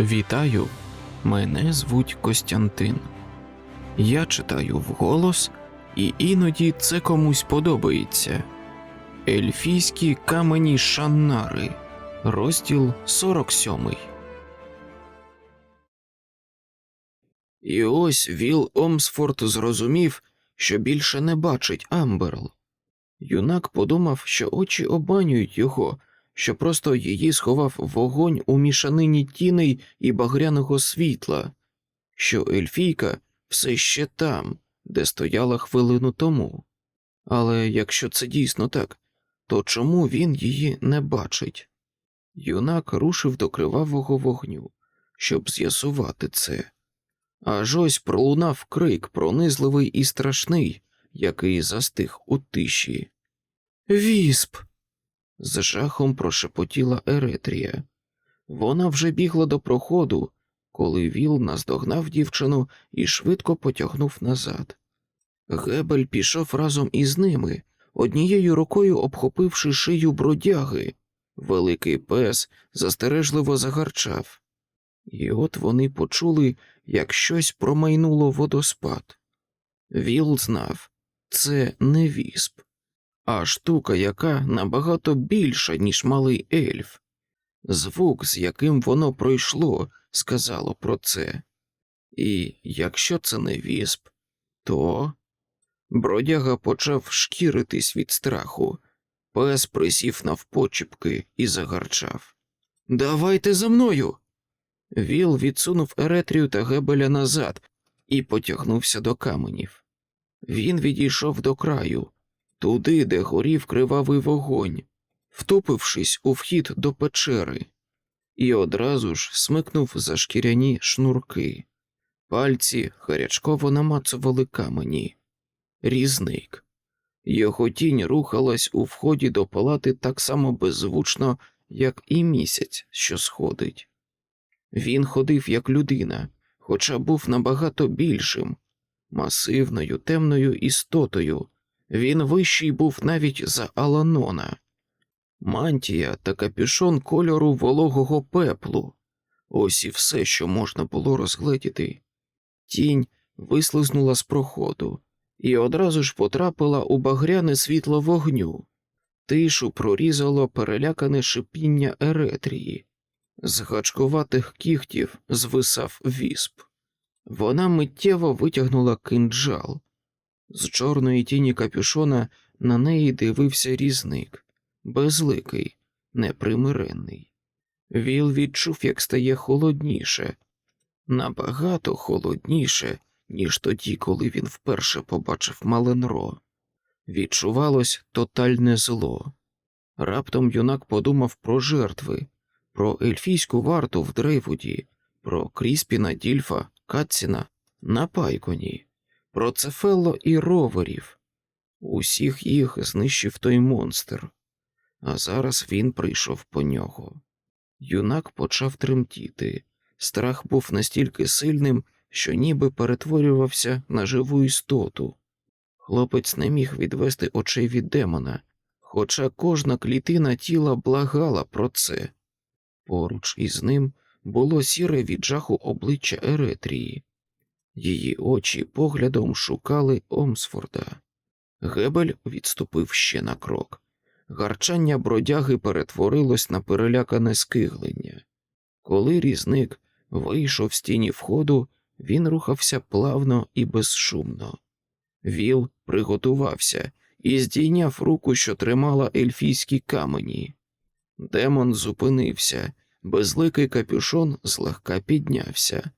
Вітаю, мене звуть Костянтин. Я читаю вголос, і іноді це комусь подобається. Ельфійські камені Шаннари, розділ 47. І ось Віл Омсфорд зрозумів, що більше не бачить Амберл. Юнак подумав, що очі обманюють його, що просто її сховав вогонь у мішанині тіней і багряного світла, що ельфійка все ще там, де стояла хвилину тому. Але якщо це дійсно так, то чому він її не бачить? Юнак рушив до кривавого вогню, щоб з'ясувати це. Аж ось пролунав крик, пронизливий і страшний, який застиг у тиші. Вісп. З жахом прошепотіла Еретрія. Вона вже бігла до проходу, коли Віл наздогнав дівчину і швидко потягнув назад. Гебель пішов разом із ними, однією рукою обхопивши шию бродяги. Великий пес застережливо загарчав. І от вони почули, як щось промайнуло водоспад. Віл знав, це не вісп, а штука, яка набагато більша, ніж малий ельф. Звук, з яким воно пройшло, сказало про це. І якщо це не вісп, то. Бродяга почав шкіритись від страху. Пес присів навпочіпки і загарчав. Давайте за мною. Віл відсунув Еретрію та Гебеля назад і потягнувся до каменів. Він відійшов до краю, туди, де горів кривавий вогонь, втупившись у вхід до печери, і одразу ж смикнув за шкіряні шнурки. Пальці гарячково намацували камені. Різник. Його тінь рухалась у вході до палати так само беззвучно, як і місяць, що сходить. Він ходив як людина, хоча був набагато більшим, масивною темною істотою. Він вищий був навіть за Аланона. Мантія та капюшон кольору вологого пеплу. Ось і все, що можна було розгледіти. Тінь вислизнула з проходу і одразу ж потрапила у багряне світло вогню. Тишу прорізало перелякане шипіння еретрії. З гачкуватих кігтів звисав вісп. Вона миттєво витягнула кинджал. З чорної тіні капюшона на неї дивився різник, безликий, непримиренний. Віл відчув, як стає холодніше, набагато холодніше, ніж тоді, коли він вперше побачив Маленро. Відчувалось тотальне зло. Раптом юнак подумав про жертви, про ельфійську варту в Дрейвуді, про Кріспіна, Дільфа, Катціна на Пайконі, про Цефелло і роверів. Усіх їх знищив той монстр, а зараз він прийшов по нього. Юнак почав тремтіти. Страх був настільки сильним, що ніби перетворювався на живу істоту. Хлопець не міг відвести очей від демона, хоча кожна клітина тіла благала про це. Поруч із ним було сіре від жаху обличчя Еретрії. Її очі поглядом шукали Омсфорда. Гебель відступив ще на крок. Гарчання бродяги перетворилось на перелякане скиглення. Коли різник вийшов з тіні входу, він рухався плавно і безшумно. Віл приготувався і здійняв руку, що тримала ельфійські камені. Демон зупинився, безликий капюшон злегка піднявся,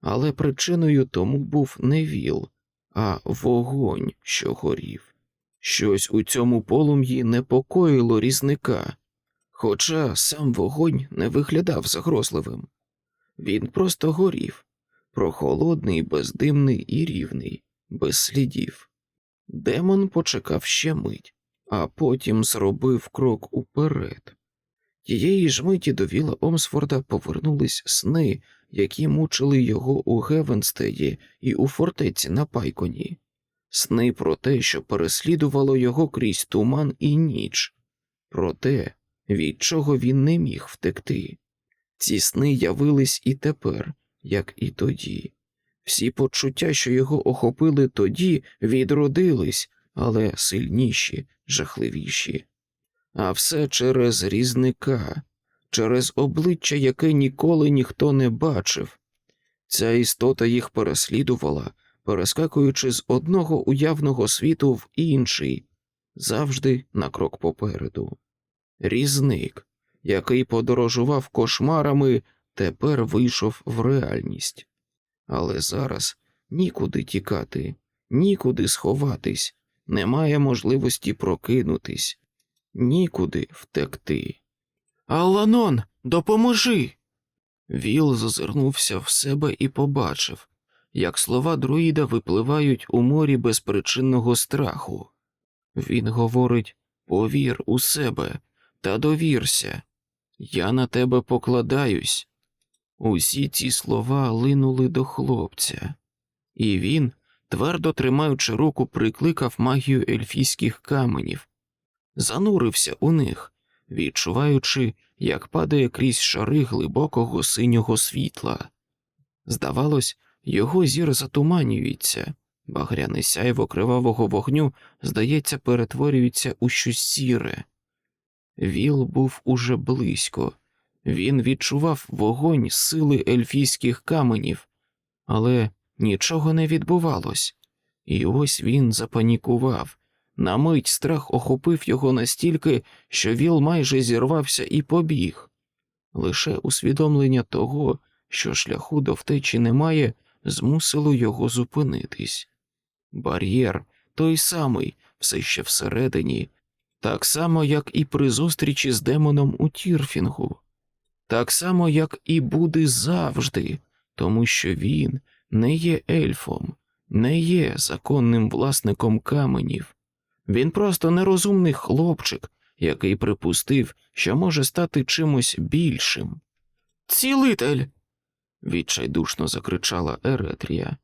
але причиною тому був не віл, а вогонь, що горів. Щось у цьому полум'ї непокоїло різника, хоча сам вогонь не виглядав загрозливим. Він просто горів, прохолодний, бездимний і рівний, без слідів. Демон почекав ще мить, а потім зробив крок уперед. Тієї ж миті до Віла Омсфорда повернулись сни, які мучили його у Гевенстеді і у фортеці на Пайконі, сни про те, що переслідувало його крізь туман і ніч, про те, від чого він не міг втекти. Ці сни явились і тепер, як і тоді. Всі почуття, що його охопили тоді, відродились, але сильніші, жахливіші. А все через різника, через обличчя, яке ніколи ніхто не бачив. Ця істота їх переслідувала, перескакуючи з одного уявного світу в інший, завжди на крок попереду. Різник, який подорожував кошмарами, тепер вийшов в реальність. Але зараз нікуди тікати, нікуди сховатись, немає можливості прокинутись, нікуди втекти. Аланон, допоможи. Віл зазирнувся в себе і побачив, як слова друїда випливають у морі безпричинного страху. Він говорить повір у себе та довірся. Я на тебе покладаюсь. Усі ці слова линули до хлопця, і він, твердо тримаючи руку, прикликав магію ельфійських каменів, занурився у них, відчуваючи, як падає крізь шари глибокого синього світла. Здавалось, його зір затуманюється, багряне сяйво кривавого вогню, здається, перетворюється у щось сіре. Віл був уже близько. Він відчував вогонь сили ельфійських каменів, але нічого не відбувалось, і ось він запанікував. На мить страх охопив його настільки, що Віл майже зірвався і побіг. Лише усвідомлення того, що шляху до втечі немає, змусило його зупинитись. Бар'єр той самий, все ще всередині, так само, як і при зустрічі з демоном у Тірфінгу, так само, як і буде завжди, тому що він не є ельфом, не є законним власником каменів. Він просто нерозумний хлопчик, який припустив, що може стати чимось більшим. Цілитель. відчайдушно закричала Еретрія.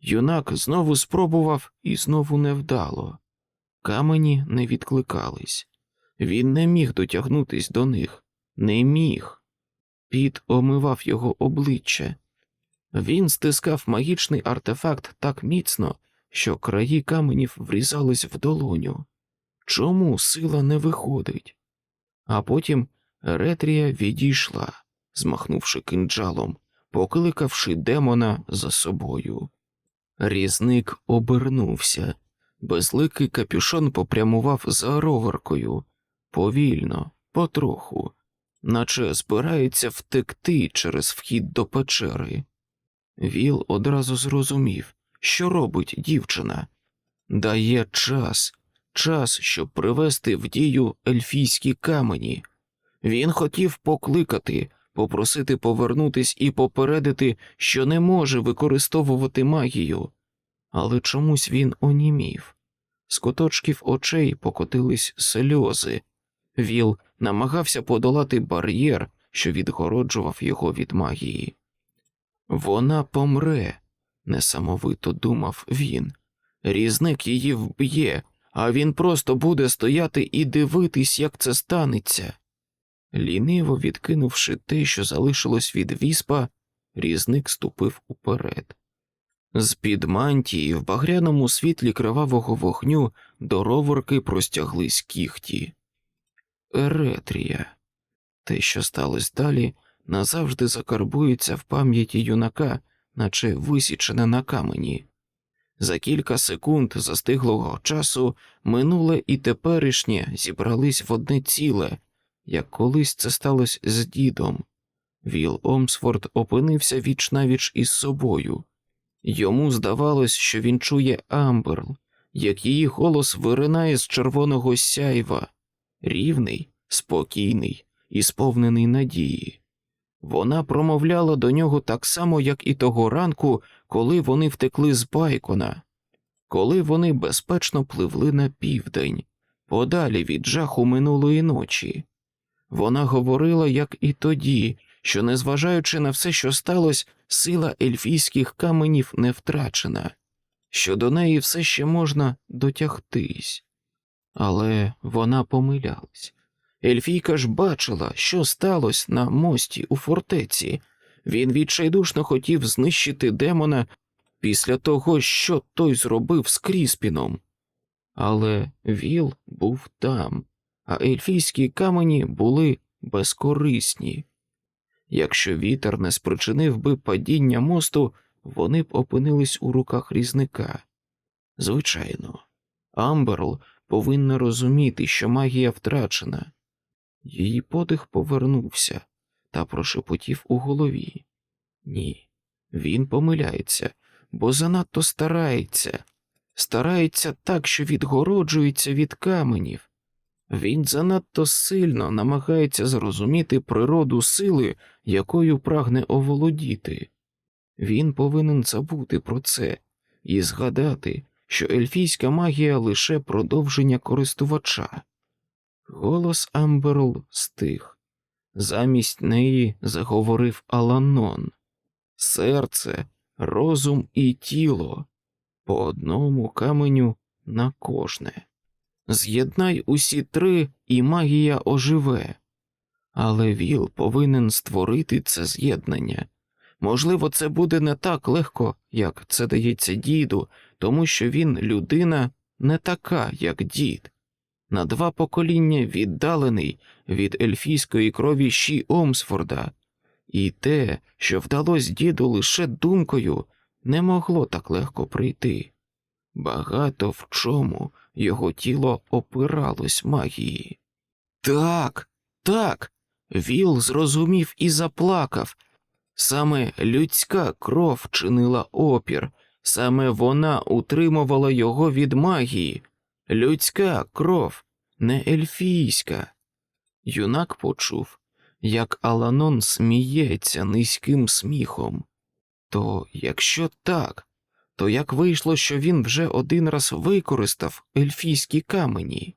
Юнак знову спробував і знову невдало. Камені не відкликались. Він не міг дотягнутись до них, не міг. Піт омивав його обличчя. Він стискав магічний артефакт так міцно, що краї каменів врізались в долоню. Чому сила не виходить? А потім Ретрія відійшла, змахнувши кинджалом, покликавши демона за собою. Різник обернувся. Безликий капюшон попрямував за роверкою, повільно, потроху, наче збирається втекти через вхід до печери. Віл одразу зрозумів, що робить дівчина. Дає час, час, щоб привести в дію ельфійські камені. Він хотів покликати, попросити повернутись і попередити, що не може використовувати магію, але чомусь він онімів. З куточків очей покотились сльози. Віл намагався подолати бар'єр, що відгороджував його від магії. Вона помре, несамовито думав він. Різник її вб'є, а він просто буде стояти і дивитись, як це станеться. Ліниво відкинувши те, що залишилось від віспа, різник ступив уперед. З під мантії в багряному світлі кривавого вогню до роворки простяглись кіхті. Еретрія. Те, що сталося далі, назавжди закарбується в пам'яті юнака, наче висічене на камені. За кілька секунд застиглого часу минуле і теперішнє зібрались в одне ціле, як колись це сталося з дідом. Віл Омсфорд опинився віч навіч із собою. Йому здавалось, що він чує Амберл, як її голос виринає з червоного сяйва, рівний, спокійний і сповнений надії. Вона промовляла до нього так само, як і того ранку, коли вони втекли з Байкона, коли вони безпечно пливли на південь, подалі від жаху минулої ночі. Вона говорила, як і тоді, що, незважаючи на все, що сталося, сила ельфійських каменів не втрачена, що до неї все ще можна дотягтись. Але вона помилялась. Ельфійка ж бачила, що сталося на мості у фортеці. Він відчайдушно хотів знищити демона після того, що той зробив з Кріспіном. Але Віл був там, а ельфійські камені були безкорисні. Якщо вітер не спричинив би падіння мосту, вони б опинились у руках різника. Звичайно, Амберл повинна розуміти, що магія втрачена. Її подих повернувся та прошепотів у голові. Ні, він помиляється, бо занадто старається, старається так, що відгороджується від каменів. Він занадто сильно намагається зрозуміти природу сили, якою прагне оволодіти. Він повинен забути про це і згадати, що ельфійська магія лише продовження користувача. Голос Амберл стих. Замість неї заговорив Аланон. Серце, розум і тіло по одному каменю на кожне. З'єднай усі три, і магія оживе. Але Віл повинен створити це з'єднання. Можливо, це буде не так легко, як це дається діду, тому що він людина не така, як дід. На два покоління віддалений від ельфійської крові Ші Омсфорда, і те, що вдалося діду лише думкою, не могло так легко прийти. Багато в чому його тіло опиралось магії. Так, так, Віл зрозумів і заплакав. Саме людська кров чинила опір, саме вона утримувала його від магії. Людська кров, не ельфійська. Юнак почув, як Аланон сміється низьким сміхом. То якщо так, то як вийшло, що він вже один раз використав ельфійські камені?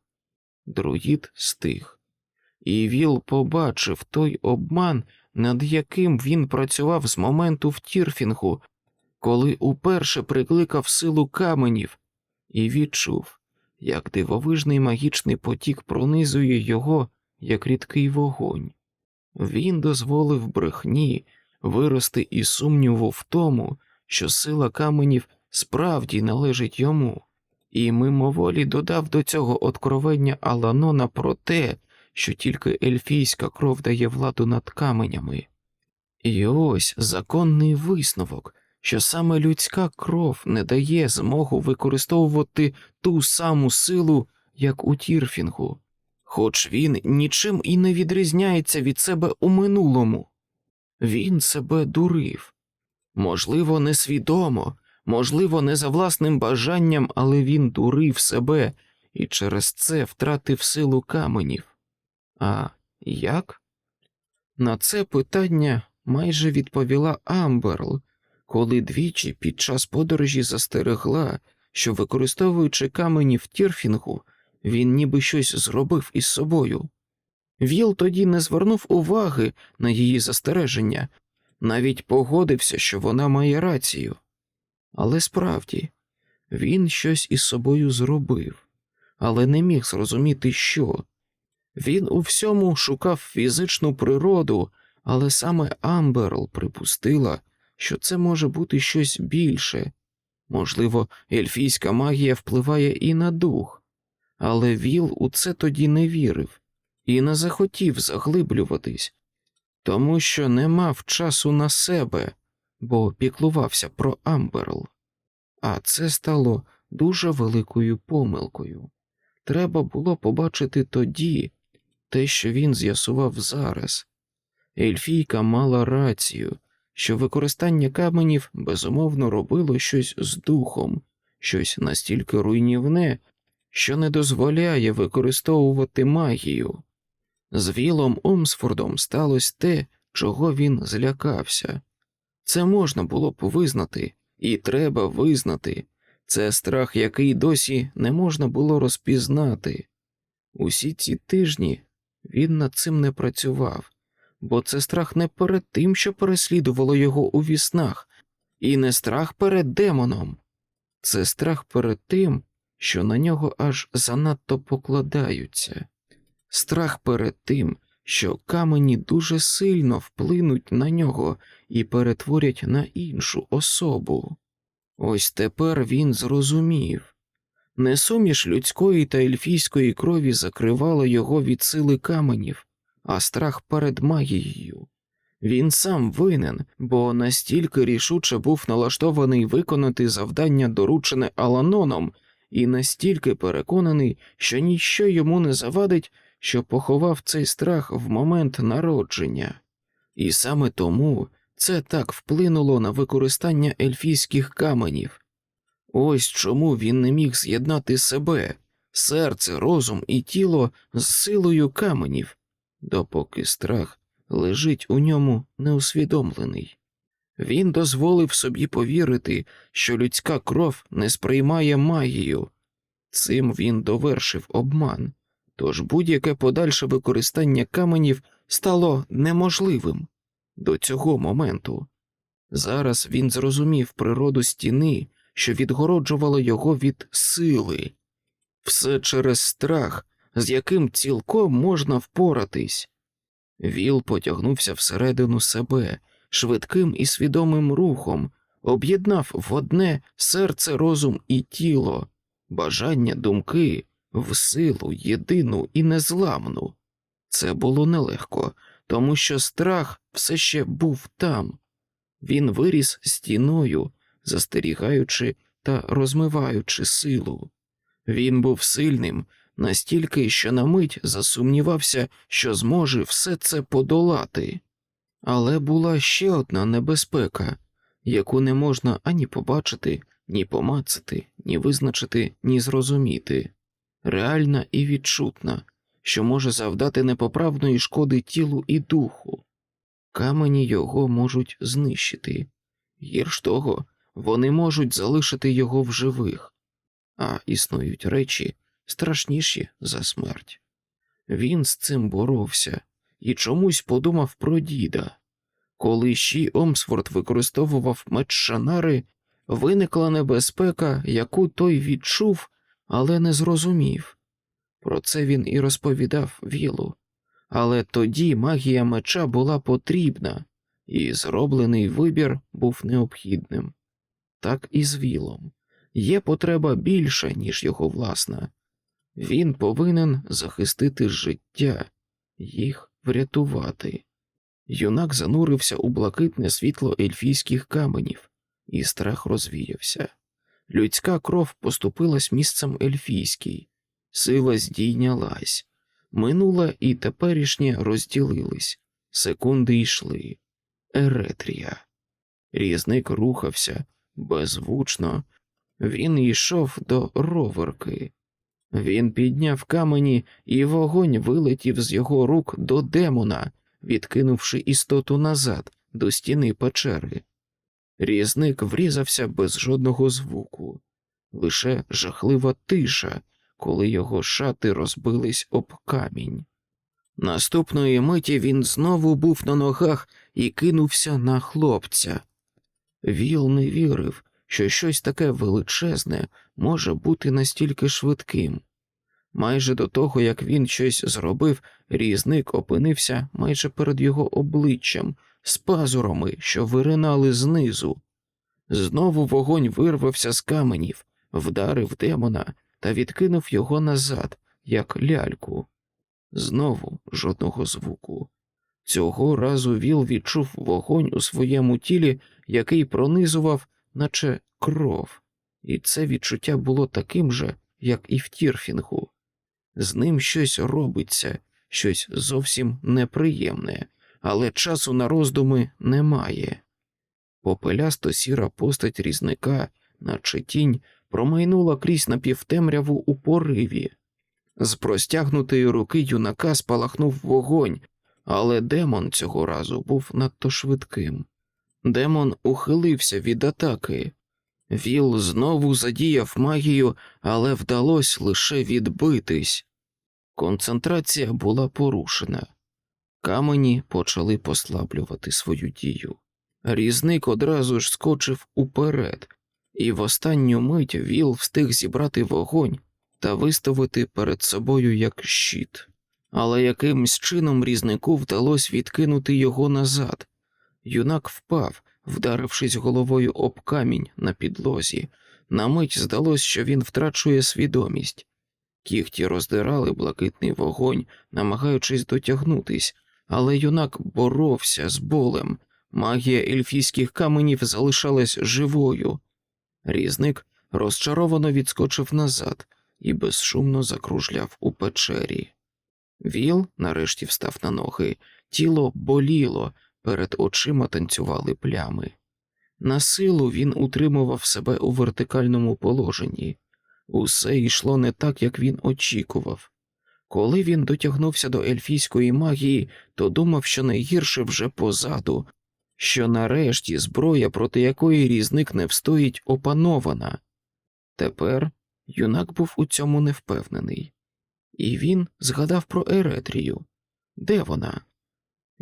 Друїд стих, і Віл побачив той обман, над яким він працював з моменту в Тірфінгу, коли уперше прикликав силу каменів, і відчув, як дивовижний магічний потік пронизує його, як рідкий вогонь. Він дозволив брехні вирости і сумніву в тому, що сила каменів справді належить йому, і мимоволі додав до цього откровення Аланона про те, що тільки ельфійська кров дає владу над каменями. І ось законний висновок, що саме людська кров не дає змогу використовувати ту саму силу, як у Тірфінгу, хоч він нічим і не відрізняється від себе у минулому. Він себе дурив. Можливо, несвідомо, можливо, не за власним бажанням, але він дурив себе і через це втратив силу каменів. А як? На це питання майже відповіла Амберл, коли двічі під час подорожі застерегла, що, використовуючи камені в Тірфінгу, він ніби щось зробив із собою. Віл тоді не звернув уваги на її застереження, навіть погодився, що вона має рацію. Але справді він щось із собою зробив, але не міг зрозуміти, що. Він у всьому шукав фізичну природу, але саме Амберл припустила, що це може бути щось більше. Можливо, ельфійська магія впливає і на дух, але Віл у це тоді не вірив і не захотів заглиблюватись, тому що не мав часу на себе, бо піклувався про Амберл. А це стало дуже великою помилкою. Треба було побачити тоді те, що він з'ясував зараз. Ельфійка мала рацію, що використання каменів безумовно робило щось з духом, щось настільки руйнівне, що не дозволяє використовувати магію. З Вілом Омсфордом сталося те, чого він злякався. Це можна було б визнати, і треба визнати. Це страх, який досі не можна було розпізнати. Усі ці тижні він над цим не працював, бо це страх не перед тим, що переслідувало його у віснах, і не страх перед демоном, це страх перед тим, що на нього аж занадто покладаються, страх перед тим, що камені дуже сильно вплинуть на нього і перетворять на іншу особу. Ось тепер він зрозумів. Несуміш людської та ельфійської крові закривала його від сили каменів, а страх перед магією. Він сам винен, бо настільки рішуче був налаштований виконати завдання, доручене Аланоном, і настільки переконаний, що ніщо йому не завадить, що поховав цей страх в момент народження. І саме тому це так вплинуло на використання ельфійських каменів. Ось чому він не міг з'єднати себе, серце, розум і тіло з силою каменів, допоки страх лежить у ньому неусвідомлений. Він дозволив собі повірити, що людська кров не сприймає магію. Цим він довершив обман, тож будь-яке подальше використання каменів стало неможливим до цього моменту. Зараз він зрозумів природу стіни, що відгороджувала його від сили, все через страх, з яким цілком можна впоратись. Віл потягнувся всередину себе швидким і свідомим рухом, об'єднав в одне серце, розум і тіло, бажання думки в силу єдину і незламну. Це було нелегко, тому що страх все ще був там. Він виріс стіною, застерігаючи та розмиваючи силу. Він був сильним настільки, що на мить засумнівався, що зможе все це подолати. Але була ще одна небезпека, яку не можна ані побачити, ні помацати, ні визначити, ні зрозуміти, реальна і відчутна, що може завдати непоправної шкоди тілу і духу. Камені його можуть знищити, гірш того, вони можуть залишити його в живих, а існують речі страшніші за смерть. Він з цим боровся і чомусь подумав про діда. Коли Ші Омсфорд використовував меч Шанари, виникла небезпека, яку той відчув, але не зрозумів. Про це він і розповідав Вілу. Але тоді магія меча була потрібна, і зроблений вибір був необхідним. Так і з Вілом. Є потреба більша, ніж його власна. Він повинен захистити життя, їх врятувати. Юнак занурився у блакитне світло ельфійських каменів, і страх розвіявся. Людська кров поступилась місцем ельфійській, сила здійнялась, минула і теперішнє розділились, секунди йшли. Еретрія. Різник рухався беззвучно, він йшов до роверки. Він підняв камені, і вогонь вилетів з його рук до демона, відкинувши істоту назад до стіни печери. Різник врізався без жодного звуку, лише жахлива тиша, коли його шати розбились об камінь. Наступної миті він знову був на ногах і кинувся на хлопця. Віл не вірив, що щось таке величезне може бути настільки швидким. Майже до того, як він щось зробив, різник опинився майже перед його обличчям, з пазурами, що виринали знизу. Знову вогонь вирвався з каменів, вдарив демона та відкинув його назад, як ляльку. Знову жодного звуку. Цього разу Віл відчув вогонь у своєму тілі, який пронизував, наче кров, і це відчуття було таким же, як і в Тірфінгу. З ним щось робиться, щось зовсім неприємне, але часу на роздуми немає. Попелясто сіра постать різника, наче тінь, промайнула крізь напівтемряву у пориві. З простягнутої руки юнака спалахнув вогонь, але демон цього разу був надто швидким. Демон ухилився від атаки. Віл знову задіяв магію, але вдалося лише відбитись. Концентрація була порушена. Камені почали послаблювати свою дію. Різник одразу ж скочив уперед, і в останню мить Віл встиг зібрати вогонь та виставити перед собою як щит. але якимсь чином різнику вдалося відкинути його назад. Юнак впав, вдарившись головою об камінь на підлозі. На мить здалося, що він втрачує свідомість. Кіхті роздирали блакитний вогонь, намагаючись дотягнутись, але юнак боровся з болем. Магія ельфійських каменів залишалась живою. Різник розчаровано відскочив назад і безшумно закружляв у печері. Віл нарешті встав на ноги, тіло боліло, перед очима танцювали плями. На силу він утримував себе у вертикальному положенні. Усе йшло не так, як він очікував. Коли він дотягнувся до ельфійської магії, то думав, що найгірше вже позаду, що нарешті зброя, проти якої різник не встоїть, опанована. Тепер юнак був у цьому не впевнений. І він згадав про Еретрію. Де вона?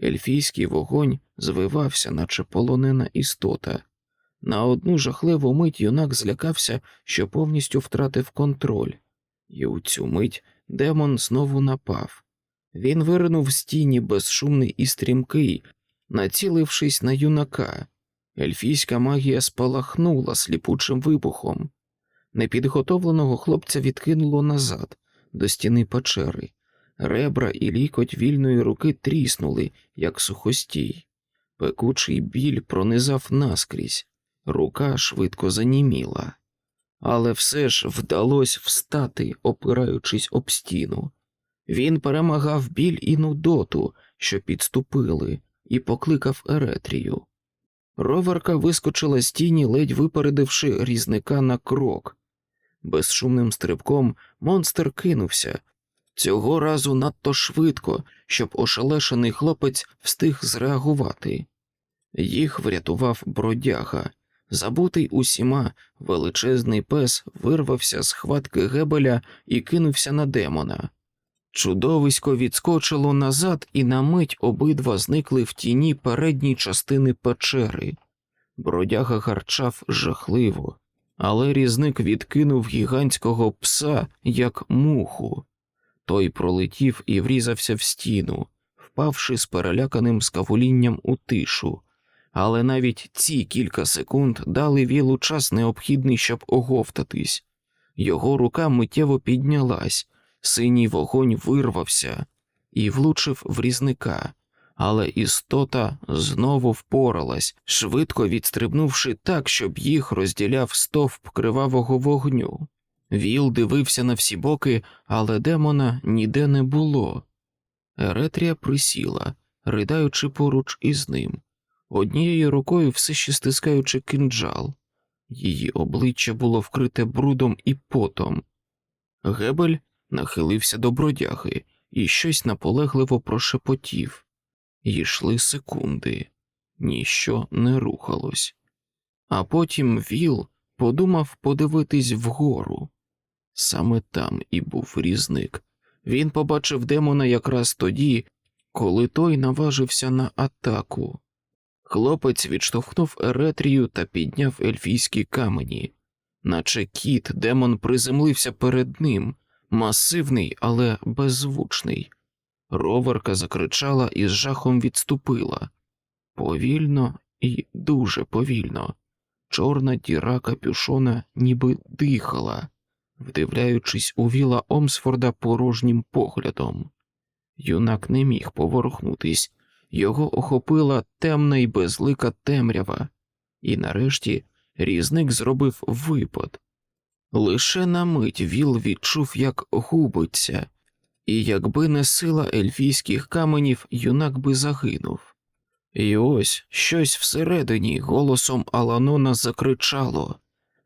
Ельфійський вогонь звивався, наче полонена істота. На одну жахливу мить юнак злякався, що повністю втратив контроль, і у цю мить демон знову напав. Він виринув з тіні безшумний і стрімкий, націлившись на юнака. Ельфійська магія спалахнула сліпучим вибухом. Непідготовленого хлопця відкинуло назад, до стіни печери. Ребра і лікоть вільної руки тріснули, як сухостій. Пекучий біль пронизав наскрізь, рука швидко заніміла. Але все ж вдалося встати, опираючись об стіну. Він перемагав біль і нудоту, що підступили, і покликав Еретрію. Роверка вискочила з тіні, ледь випередивши різника на крок. Безшумним стрибком монстр кинувся, цього разу надто швидко, щоб ошелешений хлопець встиг зреагувати. Їх врятував бродяга. Забутий усіма, величезний пес вирвався з хватки гебеля і кинувся на демона. Чудовисько відскочило назад, і на мить обидва зникли в тіні передньої частини печери. Бродяга гарчав жахливо, але різник відкинув гігантського пса як муху. Той пролетів і врізався в стіну, впавши з переляканим скавулінням у тишу, але навіть ці кілька секунд дали вілу час необхідний, щоб оговтатись. Його рука миттєво піднялась, синій вогонь вирвався і влучив в різника, але істота знову впоралась, швидко відстрибнувши так, щоб їх розділяв стовп кривавого вогню. Віл дивився на всі боки, але демона ніде не було. Еретрія присіла, ридаючи поруч із ним, однією рукою все ще стискаючи кинджал. Її обличчя було вкрите брудом і потом. Гебель нахилився до бродяги і щось наполегливо прошепотів. Йшли секунди, ніщо не рухалось. А потім Віл подумав подивитись вгору. Саме там і був різник. Він побачив демона якраз тоді, коли той наважився на атаку. Хлопець відштовхнув Еретрію та підняв ельфійські камені, наче кіт, демон приземлився перед ним, масивний, але беззвучний. Роверка закричала і з жахом відступила повільно і дуже повільно. Чорна діра капюшона ніби дихала, вдивляючись у віла Омсфорда порожнім поглядом. Юнак не міг поворухнутись, його охопила темна й безлика темрява, і нарешті різник зробив випад. Лише на мить Віл відчув, як губиться, і якби не сила ельфійських каменів, юнак би загинув. І ось щось всередині голосом Аланона закричало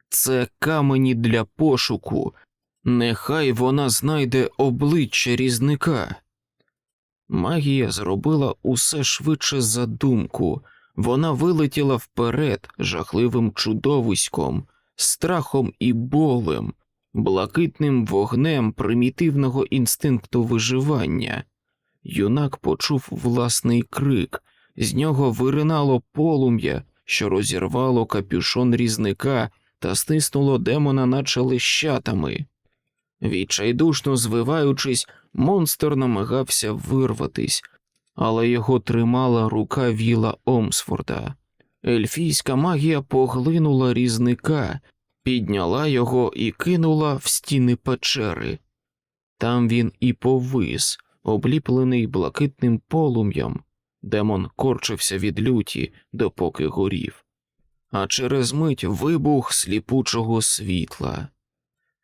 Це камені для пошуку, нехай вона знайде обличчя різника. Магія зробила усе швидше за думку, вона вилетіла вперед жахливим чудовиськом, страхом і болем, блакитним вогнем примітивного інстинкту виживання. Юнак почув власний крик, з нього виринало полум'я, що розірвало капюшон різника та стиснуло демона, наче лищатами. Відчайдушно звиваючись, Монстр намагався вирватись, але його тримала рука віла Омсфорда. Ельфійська магія поглинула різника, підняла його і кинула в стіни печери. Там він і повис, обліплений блакитним полум'ям. Демон корчився від люті, допоки горів. А через мить вибух сліпучого світла.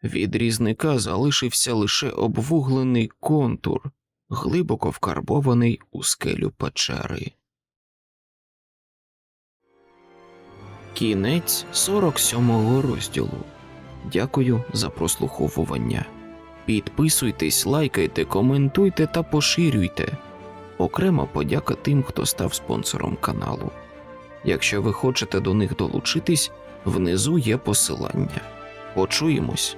Від різника залишився лише обвуглений контур, глибоко вкарбований у скелю печери. Кінець 47-го розділу. Дякую за прослуховування. Підписуйтесь, лайкайте, коментуйте та поширюйте. Окрема подяка тим, хто став спонсором каналу. Якщо ви хочете до них долучитись, внизу є посилання. Почуємось.